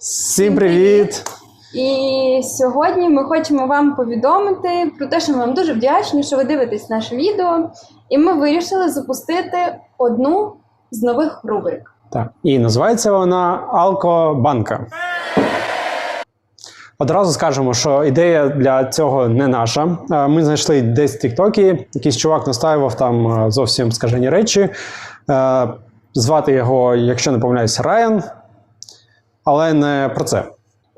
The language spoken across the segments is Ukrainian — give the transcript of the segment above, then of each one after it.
Всім привіт! І сьогодні ми хочемо вам повідомити про те, що ми вам дуже вдячні, що ви дивитесь наше відео. І ми вирішили запустити одну з нових рубрик. Так. І називається вона Алкобанка. Одразу скажемо, що ідея для цього не наша. Е, Ми знайшли десь в Тіктокі, якийсь чувак настаював там е, зовсім скажені речі. Е, Звати його, якщо не помиляюсь, Райан. Але не про це.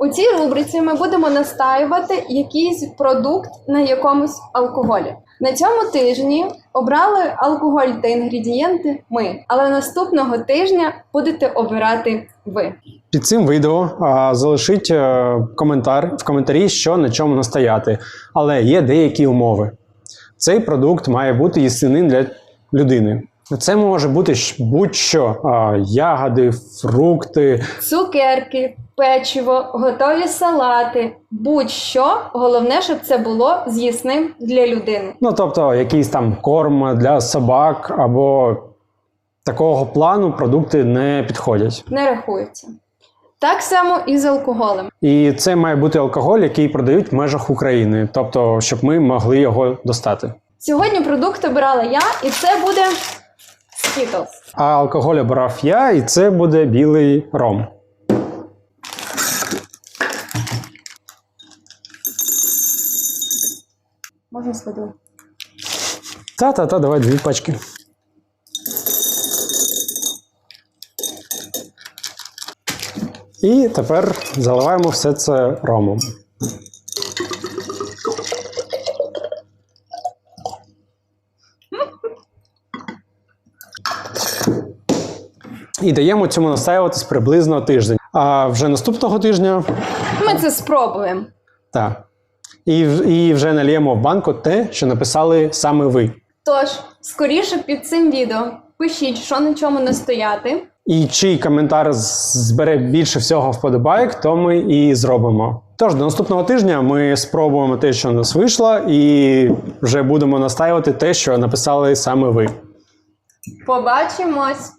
У цій рубриці ми будемо настаювати якийсь продукт на якомусь алкоголі. На цьому тижні обрали алкоголь та інгредієнти ми, але наступного тижня будете обирати ви. Під цим відео а, залишіть е, коментар в коментарі, що на чому настояти. Але є деякі умови. Цей продукт має бути їстівним для людини. Це може бути будь-що: ягоди, фрукти. Цукерки, печиво, готові салати, будь-що. Головне, щоб це було з'їсним для людини. Ну тобто, якийсь там корм для собак або такого плану продукти не підходять. Не рахується. Так само і з алкоголем. І це має бути алкоголь, який продають в межах України, тобто, щоб ми могли його достати. Сьогодні продукт обирала я, і це буде Skittles. А алкоголь обрав я, і це буде білий ром. Можна складу. Та-та-та, давай дві пачки. І тепер заливаємо все це ромом. І даємо цьому настаюватись приблизно тиждень. А вже наступного тижня Ми це спробуємо. так. І, і вже нальємо в банку те, що написали саме ви. Тож, скоріше під цим відео пишіть, що на чому настояти. І чий коментар збере більше всього вподобайок, то ми і зробимо. Тож до наступного тижня ми спробуємо те, що у нас вийшло, і вже будемо настаювати те, що написали саме ви. Побачимось!